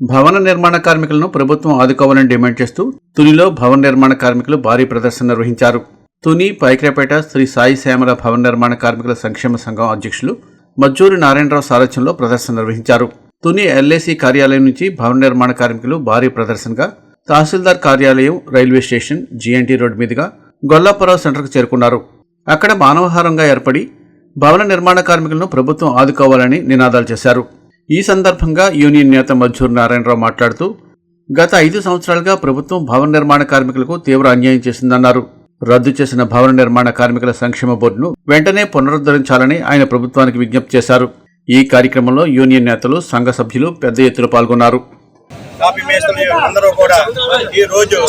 భవన నిర్మాణ కార్మికులను ప్రభుత్వం ఆదుకోవాలని డిమాండ్ చేస్తూ తునిలో భవన నిర్మాణ కార్మికులు భారీ ప్రదర్శన నిర్వహించారు. తుని పైక్రపేట శ్రీ సాయి శ్యామల భవన నిర్మాణ కార్మికుల సంక్షేమ సంఘం అధ్యక్షులు మజ్జూరి నారాయణరావు సారథ్యంలో ప్రదర్శన నిర్వహించారు. తుని ఎల్ఏసీ కార్యాలయం నుంచి భవన నిర్మాణ కార్మికులు భారీ ప్రదర్శనగా తహసీల్దార్ కార్యాలయం రైల్వే స్టేషన్ జీఎన్టీ రోడ్ మీదుగా గొల్లాపురం సెంటర్కు చేరుకున్నారు. అక్కడ మానవహారంగా ఏర్పడి భవన నిర్మాణ కార్మికులను ప్రభుత్వం ఆదుకోవాలని నినాదాలు చేశారు. ఈ సందర్భంగా యూనియన్ నేత మజ్జూర్ నారాయణరావు మాట్లాడుతూ గత ఐదు సంవత్సరాలుగా ప్రభుత్వం భవన నిర్మాణ కార్మికులకు తీవ్ర అన్యాయం చేసిందన్నారు. రద్దు చేసిన భవన నిర్మాణ కార్మికుల సంక్షేమ బోర్డును వెంటనే పునరుద్ధరించాలని ఆయన ప్రభుత్వానికి విజ్ఞప్తి చేశారు. ఈ కార్యక్రమంలో యూనియన్ నేతలు సంఘ సభ్యులు పెద్ద ఎత్తున పాల్గొన్నారు. కాపీ అందరూ కూడా ఈ రోజు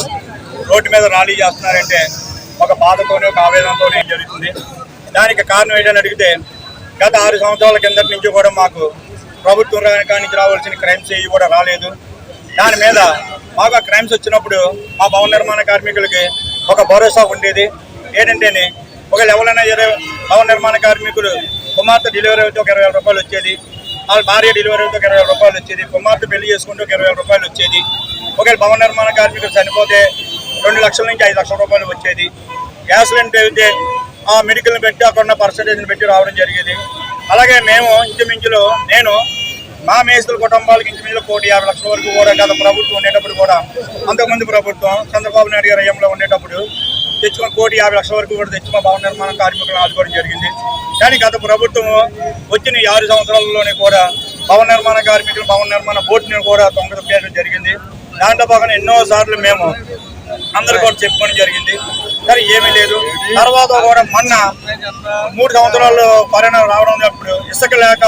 రోడ్డు మీద ర్యాలీ చేస్తున్నారంటే ఒక బాధతోనే ఒక ఆవేదనతోనే జరుగుతుంది? దానికి కారణం ఏంటని అడిగితే గత ఆరు సంవత్సరాల కిందటి నుంచి కూడా మాకు ప్రభుత్వం రంగానికి రావాల్సిన క్రైమ్స్ ఏవి కూడా రాలేదు. దాని మీద బాగా క్రైమ్స్ వచ్చినప్పుడు మా భవన నిర్మాణ కార్మికులకి ఒక భరోసా ఉండేది. ఏంటంటేనే ఒకవేళ ఎవరైనా ఇరవై భవన నిర్మాణ కార్మికులు కుమార్తె డెలివరీ అయితే ఒక ఇరవై వేల రూపాయలు వచ్చేది. వాళ్ళ భార్య డెలివరీ అయితే ఒక ఇరవై వేల రూపాయలు వచ్చేది. కుమార్తె పెళ్ళి చేసుకుంటే ఒక ఇరవై వేల రూపాయలు వచ్చేది. ఒకవేళ భవన నిర్మాణ కార్మికులు చనిపోతే రెండు లక్షల నుంచి ఐదు లక్షల రూపాయలు వచ్చేది. గ్యాస్ సిలిండర్ అయితే ఆ మెడికల్ని పెట్టి అక్కడ ఉన్న పర్సంటేజ్ని పెట్టి రావడం జరిగేది. అలాగే మేము ఇంచుమించులో నేను మా మేస్తుల కుటుంబాలకు ఇంచుమించులు కోటి యాభై లక్షల వరకు కూడా గత ప్రభుత్వం ఉండేటప్పుడు కూడా అంతకుముందు ప్రభుత్వం చంద్రబాబు నాయుడు గారి హయాంలో ఉండేటప్పుడు తెచ్చుకున్న కోటి యాభై లక్షల వరకు కూడా తెచ్చుకున్న భవన నిర్మాణ కార్మికులను ఆదుకోవడం జరిగింది. కానీ గత ప్రభుత్వం వచ్చిన ఆరు సంవత్సరాలలోనే కూడా భవన నిర్మాణ కార్మికులు భవన నిర్మాణ బోర్డుని కూడా తొంగ తొక్కేయడం జరిగింది. దాంట్లో భాగంగా ఎన్నో సార్లు మేము అందరు కూడా చెప్పుకోవడం జరిగింది. కానీ ఏమీ లేదు. తర్వాత కూడా మొన్న మూడు సంవత్సరాలు పర్యటన రావడం ఇసుక లేక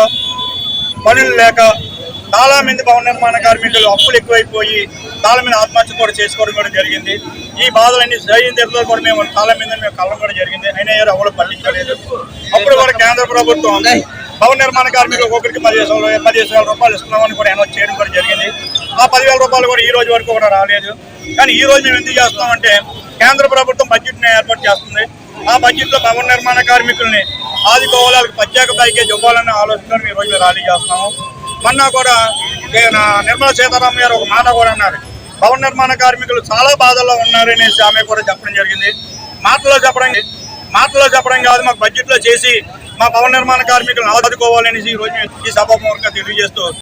పనులు లేక చాలా మంది భవన నిర్మాణ కార్మికులు అప్పులు ఎక్కువైపోయి చాలా మంది ఆత్మహత్య కూడా చేసుకోవడం కూడా జరిగింది. ఈ బాధలన్నీ జరిగిన తర్వాత కూడా మేము చాలా మంది మేము కలవడం కూడా జరిగింది. అయినా ఎవరు ఎవరు పట్టించలేదు అప్పుడు కూడా కేంద్ర ప్రభుత్వం భవన నిర్మాణ కార్మికులు ఒక్కొక్కరికి పదిహేను పదిహేను వేల రూపాయలు ఇస్తున్నామని కూడా అనౌన్స్ చేయడం కూడా జరిగింది. ఆ పదివేల రూపాయలు కూడా ఈ రోజు వరకు కూడా రాలేదు. కానీ ఈ రోజు మేము ఎందుకు చేస్తామంటే కేంద్ర ప్రభుత్వం బడ్జెట్ని ఏర్పాటు చేస్తుంది. ఆ బడ్జెట్లో భవన నిర్మాణ కార్మికుల్ని ఆదుకోవాలి వాళ్ళకి ప్రత్యేక ప్యాకేజ్ ఇవ్వాలనే ఆలోచనతో ఈ రోజు ర్యాలీ చేస్తున్నాము. మొన్న కూడా నా నిర్మలా సీతారామన్ గారు ఒక మాట కూడా అన్నారు. భవన నిర్మాణ కార్మికులు చాలా బాధల్లో ఉన్నారనేసి ఆమె కూడా చెప్పడం జరిగింది. మాటలో చెప్పడం మాటలో చెప్పడం కాదు మాకు బడ్జెట్లో చేసి మా భవన నిర్మాణ కార్మికులను ఆదుకోవాలనేసి ఈ రోజు మేము ఈ సభాముఖంగా తెలియజేస్తూ